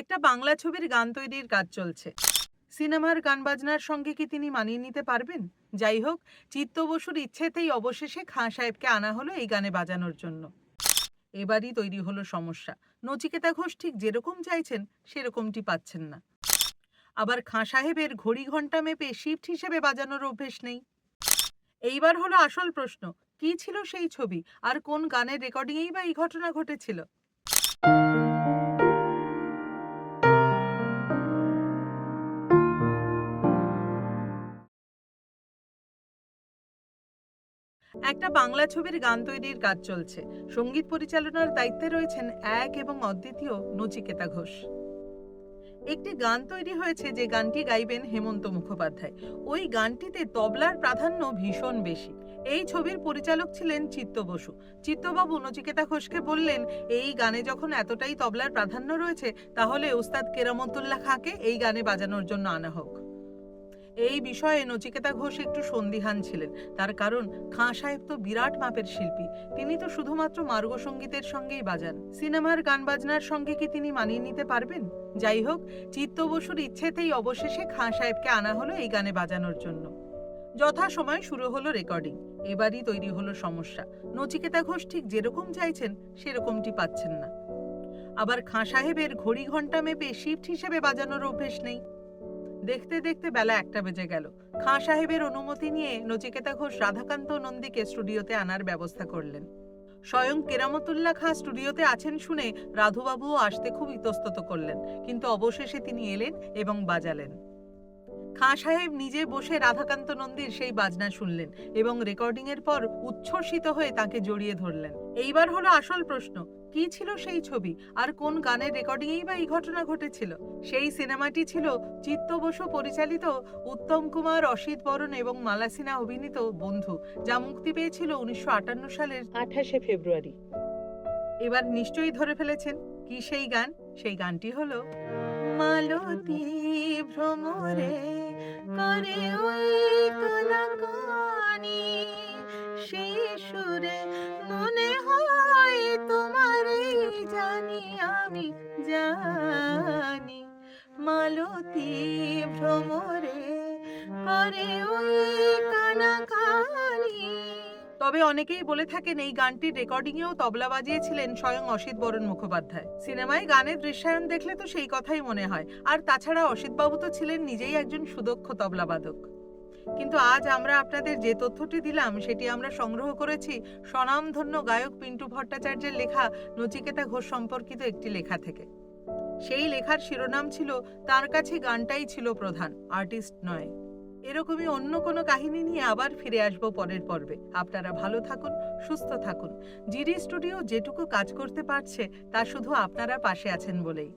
একটা বাংলা ছবির গান তৈরির কাজ চলছে। সিনেমার গান বাজনার সঙ্গে কি তিনি মানিয়ে নিতে পারবেন? যাই হোক, চিত্ত বসুর ইচ্ছেতেই অবশেষে খাঁ সাহেবকে আনা হলো এই গানে বাজানোর জন্য। এবারই তৈরি হলো সমস্যা। নচিকেতা ঘোষ ঠিক যেরকম চাইছেন, সেরকমটি পাচ্ছেন না। আবার খাঁ সাহেবের ঘড়ি ঘণ্টা মেপে শিফট হিসেবে বাজানোর অভ্যেস নেই। এইবার হলো আসল প্রশ্ন, কি ছিল সেই ছবি? আর কোন গানের রেকর্ডিংয়েই বা এই ঘটনা ঘটেছিল? একটা বাংলা ছবির গান তৈরির কাজ চলছে। সংগীত পরিচালনার দায়িত্বে রয়েছেন এক এবং অদ্বিতীয় নচিকেতা ঘোষ। একটি গান তৈরি হয়েছে যে গানটি গাইবেন হেমন্ত মুখোপাধ্যায়। ওই গানটিতে তবলার প্রাধান্য ভীষণ বেশি। এই ছবির পরিচালক ছিলেন চিত্ত বসু। চিত্তবাবু নচিকেতা ঘোষকে বললেন, এই গানে যখন এতটাই তবলার প্রাধান্য রয়েছে, তাহলে ওস্তাদ কেরামতুল্লাহ খাঁকে এই গানে বাজানোর জন্য আনা হোক। এই বিষয়ে নচিকেতা ঘোষ একটু সন্দিহান ছিলেন। তার কারণ খাঁ সাহেব তো বিরাট মাপের শিল্পী। তিনি তো শুধুমাত্র মার্গ সঙ্গীতের সঙ্গেই বাজান। সিনেমার গান বাজনার সঙ্গে কি তিনি মানিয়ে নিতে পারবেন? যাই হোক চিত্ত বসুর ইচ্ছেতেই অবশেষে খাঁ সাহেবকে আনা হলো এই গানে বাজানোর জন্য। যথাসময়ে শুরু হলো রেকর্ডিং। এবারই তৈরি হলো সমস্যা। নচিকেতা ঘোষ ঠিক যেরকম চাইছেন, সেরকমটি পাচ্ছেন না। আবার খাঁ সাহেবের ঘড়ি ঘণ্টা মেপে শিফট হিসেবে বাজানোর অভ্যেস নেই। দেখতে দেখতে বেলা একটা বেজে গেল। খাঁ সাহেবের অনুমতি নিয়ে নচিকেতা ঘোষ রাধাকান্ত নন্দীকে স্টুডিওতে আনার ব্যবস্থা করলেন। স্বয়ং কেরামতুল্লাহ খাঁ স্টুডিওতে আছেন শুনে রাধুবাবুও আসতে খুব ইতস্তত করলেন, কিন্তু অবশেষে তিনি এলেন এবং বাজালেন। খাঁ সাহেব নিজে বসে রাধাকান্ত নন্দীর সেই বাজনা শুনলেন এবং রেকর্ডিং এর পর উচ্ছ্বসিত হয়ে তাকে জড়িয়ে ধরলেন। এইবার হলো আসল প্রশ্ন কি ছিল সেই ছবি? আর কোন গানের রেকর্ডিংয়েই বা এই ঘটনা ঘটেছিল? সেই সিনেমাটি ছিল চিত্ত বসু পরিচালিত উত্তম কুমার, অসিত বরণ এবং মালাসিনা অভিনীত বন্ধু, যা মুক্তি পেয়েছিল উনিশশো আটান্ন সালের আঠাশে ফেব্রুয়ারি। এবার নিশ্চয়ই ধরে ফেলেছেন, কি সেই গান? সেই গানটি হলো, মালতী ভ্রমরে করে ওই কলাকানি সেই সুরে মনে হয় আমি জানি, মালতী ভ্রমরে করে ওই কানাকানি। তবে অনেকেই বলে থাকেন, এই গানটির রেকর্ডিংয়েও তবলা বাজিয়েছিলেন স্বয়ং অসিত বরণ মুখোপাধ্যায়। সিনেমায় গানের দৃশ্যায়ন দেখলে তো সেই কথাই মনে হয়। আর তাছাড়া অসিত বাবু তো ছিলেন নিজেই একজন সুদক্ষ তবলাবাদক কিন্তু আজ আমরা আপনাদের যে তথ্যটি দিলাম, সেটি আমরা সংগ্রহ করেছি স্বনামধন্য গায়ক পিন্টু ভট্টাচার্যের লেখা নচিকেতা ঘোষ সম্পর্কিত একটি লেখা থেকে। সেই লেখার শিরোনাম ছিল, তার কাছে গানটাই ছিল প্রধান, আর্টিস্ট নয়। এরকমই অন্য কোনো কাহিনী নিয়ে আবার ফিরে আসব পরের পর্বে। আপনারা ভালো থাকুন, সুস্থ থাকুন। জিডি স্টুডিও যেটুকু কাজ করতে পারছে, তা শুধু আপনারা পাশে আছেন বলেই।